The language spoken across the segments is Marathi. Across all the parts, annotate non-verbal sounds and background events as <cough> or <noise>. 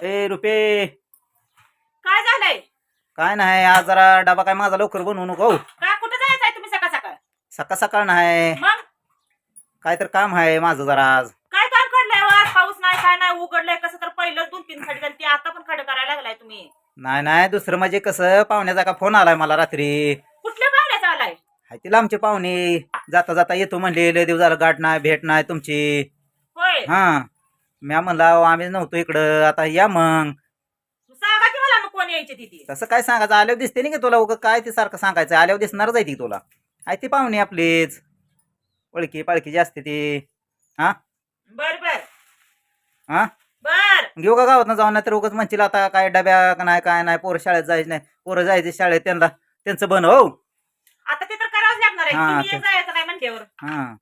ए रुपे. काय झालंय? काय नाही आज जरा डबा काय माझा लवकर बनवू नको काय कुठं जायचंय तुम्ही सकाळ सकाळ? सकाळ सकाळ नाही. मग? काय तर काम आहे माझं जरा आज. काय काम काढलंय हो? आज? पाऊस नाही काय नाही उघडलंय. कसं तर पहिलं दोन तीन खडी झाली ती आता पण खडं करायला लागलाय तुम्ही. नाही नाही दुसरं म्हणजे कसं पाहुण्याचा का फोन आलाय मला रात्री. कुठल्या पाहुण्याचा आलाय? हाय तिला आमचे पाहुणे. जाता जाता येतो म्हणले लय दिवस झालं गाठ नाही भेट नाही तुमची. होय. हा. म्या म्हणला अहो, आम्ही नव्हतो इकडं आता या मग. सांगा की मला मग कोण यायची तिथे? तसं काय सांगायचं? आल्यावर दिसते नाही की तुला उगं? काय ते सारखं सांगायचं? आल्यावर दिसणारच आहे ती तुला. आहे ती पाहुणे आपलीच. ओळखी पाळखी जास्त ती. बर बर. हा? बर. घेऊ का गावात जाऊन? नाही तर उगाच म्हणशील आता काय डब्या का नाही काय नाही पोरं शाळेत जायचं नाही. पोरं जायचे शाळेत त्यांना त्यांचं बन हो. आता ते तर करावंच लागणार आहे. हा, तुम्ही ते- एक जायचं नाही म्हणल्यावर. हा.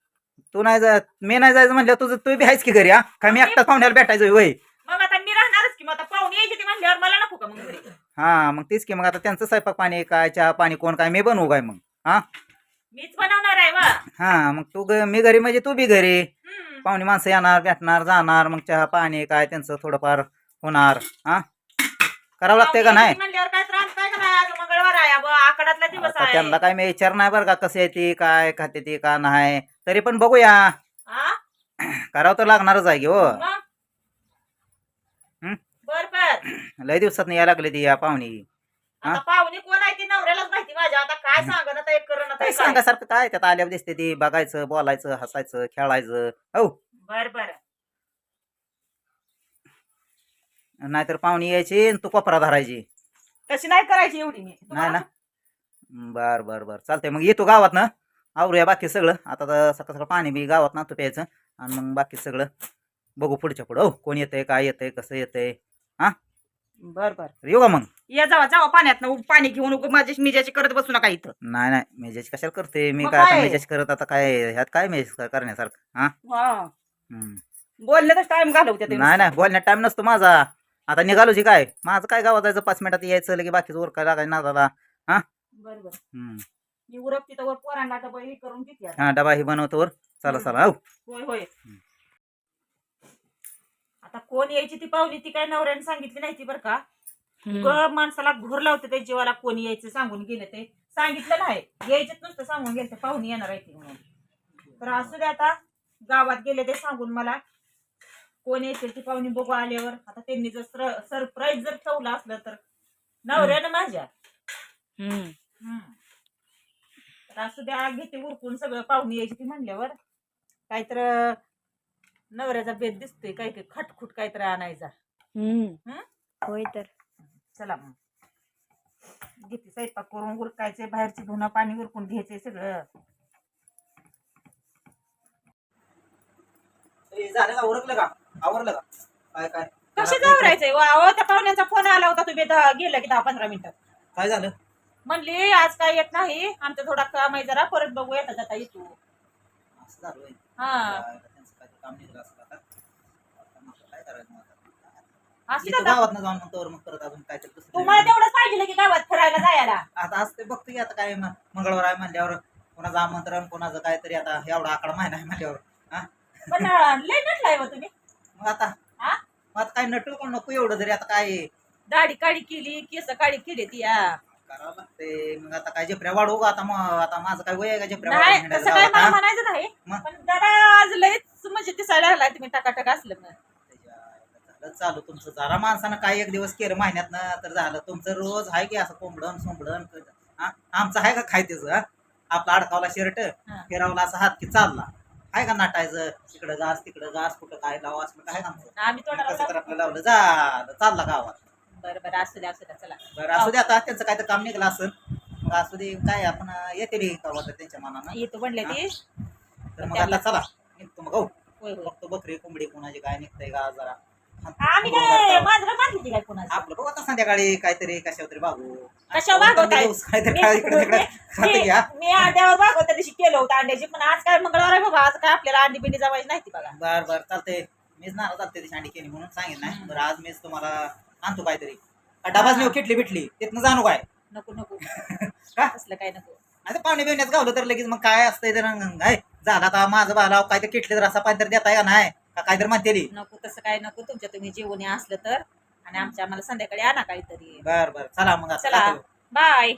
तू नाही जाय मी नाही जायचं म्हणलं तुझं तू बी आहेस की घरी हा? का मी एकटाच पाहुण्याला भेटायचं वय मग आता मी राहणारच की मग आता पाहुणे यायची ती म्हणल्यावर मला नको का मग घरी? हा मग तेच की मग आता त्यांचं स्वयंपाक पाणी काय चहा पाणी कोण काय मी बनवू काय मग हा? मीच बनवणार आहे वा हा मग तू ग- मी घरी म्हणजे तू बी घरी. हम्म. पाहुणे माणसं येणार भेटणार जाणार मग चहा पाणी काय त्यांचं थोडंफार होणार हा? करावं लागतंय का पाहुणे नाही? यायची म्हणल्यावर काय त्रास काय का नाही आज मंगळवार आहे अब आकडातला दिवस आता आहे. त्यांना काय मी विचार नाही बरं का कसं आहे ती काय खाते ती का नाही? तरी पण बघूया. हा? करावं तर लागणारच आहे की हो. मग? हं? बर बर लय दिवसात यायला लागले ती या पाहुणी. आता हा? पाहुणे कोण आहे ती नवऱ्यालाच माहिती माझ्या. आता काय सांग ना करण काय सांगासारखं काय त्यात आल्यावर दिसते ती बघायचं बोलायचं हसायचं खेळायचं. हो बर बर नाहीतर पाहुणी यायची आणि तू कोपरा धरायची. तशी नाही करायची एवढी मी. नाही ना? बर बर बर. चालतंय मग येतो गावात ना आवरूया बाकी सगळं. आता तर सकाळ सकाळ पाणी बी गावात ना तू प्यायचं. आणि मग बाकी सगळं बघू पुढच्या पुढं. हो कोण येतंय काय येतंय कसं येतंय. बर बर. येऊ का मग? या जावा जावा पाण्यात पाणी घेऊन उगा माझी मिजाची करत बसू नका इथं. नाही नाही मेजाची कशाला करते? मी मग काय आता काय? करत आता काय ह्यात काय मेज करण्यासारखं? हा? हा. हम्म. टाइम घालवते ते नाही नाही बोलण्यात टाइम नसतो माझा. आता निघालोची काय? माझं काय गावात जायचं? पाच मिनिटात यायचं लगे बाकीचं वर काय लागायचं ना दादा बर बर. हम्म. मी उरक तिथं वर पोरांना आता हे करून घेते आता. हा डबा ही बनवतो वर. चला चला हो होय होय. आता कोण यायची ती पाहुली ती काय नवऱ्याने सांगितली नाही ती बरं का? ग माणसाला घोर लावते त्या जीवाला कोणी यायचं सांगून गेले ते. सांगितलं नाही. यायचेच नुसतं सांगून गेलं पाहुणे येणार आहे ती म्हणून. तर असू दे आता. गावात गेले ते सांगून मला. कोण येते ती पाहुणी बघू आल्यावर. आता त्यांनी जर सरप्राईज जर ठेवलं असलं तर. नवऱ्यानं माझ्या. हम्म. तर असू द्या घेते उरकून सगळं पाहुणे यायची ती म्हणल्यावर काहीतर नवऱ्याचा बेत दिसतोय काय काय खटखुट काहीतरी आणायचा. हम्म. होय तर. चला मग. घेते स्वयंपाक करून उरकायचे बाहेरचे धुणं पाणी उरकून घ्यायचे सगळं. झालं का? उरकलं का? आवरलं का? काय काय? कसे जावरायचंय वा अहो, त्या पाहुण्याचा फोन आला होता तुम्ही दहा गेला की दहा पंधरा मिनिटात काय झालं? म्हणली आज काय येत नाही? आमचं थोडा काम आहे जरा परत बघू येता जाता येतो. असं झालं होय. हा. त्यांचं काय काम निघलं असलं आता. आता मग काय करायचं मग आता? असू इथं द्या गावात ना जाऊन मग तोवर मग परत अजून काय तर दुसरं तुम्हाला तेवढंच पाहिजे की गावात फिरायला जायला? आता आज ते बघतो की आता काय म- मंगळवार आहे म्हणल्यावर कोणाचं आमंत्रण कोणाचं काहीतरी आता एवढा आकडा महिना आहे म्हणल्यावर. हा? पण अं, लय नटलाय हो तुम्ही. मग आता हा? मग आता काय नटू कोण नको एवढं जरी आता काय दाढी काढी केली केस काढी केली ती. करावं लागते मग आता काय जेपऱ्या वाढवू का? आता मग आता माझं काय वय आहे का जेपऱ्या नाही वाढवून तसं काय मला हा? म्हणायचं नाही. मग? पण जरा आज लयच म्हणजे दिसायला लागलाय तुम्ही टकाटक असलं ना त्याच्या- झालं चालू तुमचं. जरा माणसानं काय एक दिवस केलं महिन्यात तर झालं. तुमचं रोज आहे की असं कोंबडण सोंबडण हा? आमचं आहे का खायचं हा? आपला अडकावला शर्ट हा. फिरवला असा हात की चालला. आहे का नाटायचं? इकडं जास तिकडं जास कुठं काय लावा असं काय आमचं? आम्ही तोंडाला कसं तर आपलं लावलं. झालं चालला गावात. बरं बरं असू द्या असू द्या चला. बरं असू दे आता त्यांचं काय तर काम निघलं असेल. मग असू दे काय आपण येते रे त्यांच्या मनानं. येतो म्हणले ते. तर मग आता चला निघतो मग हो. होय होय. बघतो बकरी कोंबडी कोणाची काय निघतंय का जरा. आम्ही काय मांजरं मारली काय कोणाची? आपलं बघू आता संध्याकाळी काहीतरी कशावर तरी बागू कशावर भागवताय? काहीतरी काय इकडे तिकडे खाते घ्या. मी मी अंड्यावर भागवत त्या दिवशी केलं होतं अंड्याची पण आज काय मंगळवार आहे बाबा आज काय आपल्याला अंडी बिंडी जमायची नाही ती बघा. बर बर चालते मीच ना चालते ती शांडी केली म्हणून सांगेन नाही. बरं आज मीच तुम्हाला आणतो काहीतरी. का डबाच नेऊ किटली बिटली. तिथनं जाणू काय? नको नको. <laughs> का? असलं काय नको. आता पाणी बिवण्यात गावलं तर लगेच मग काय असतंय तर काय झालं आता माझं बाला काय तर किटली तर असा पाणी तर देताय का नाही? का काय तर म्हणते ती? नको तसं काय नको. तुमच्या तुम्ही जेवणी असलं तर. आणि आमच्या आम्हाला संध्याकाळी आणा काहीतरी. बर बर. चला मग आता चला. जातो. बाय.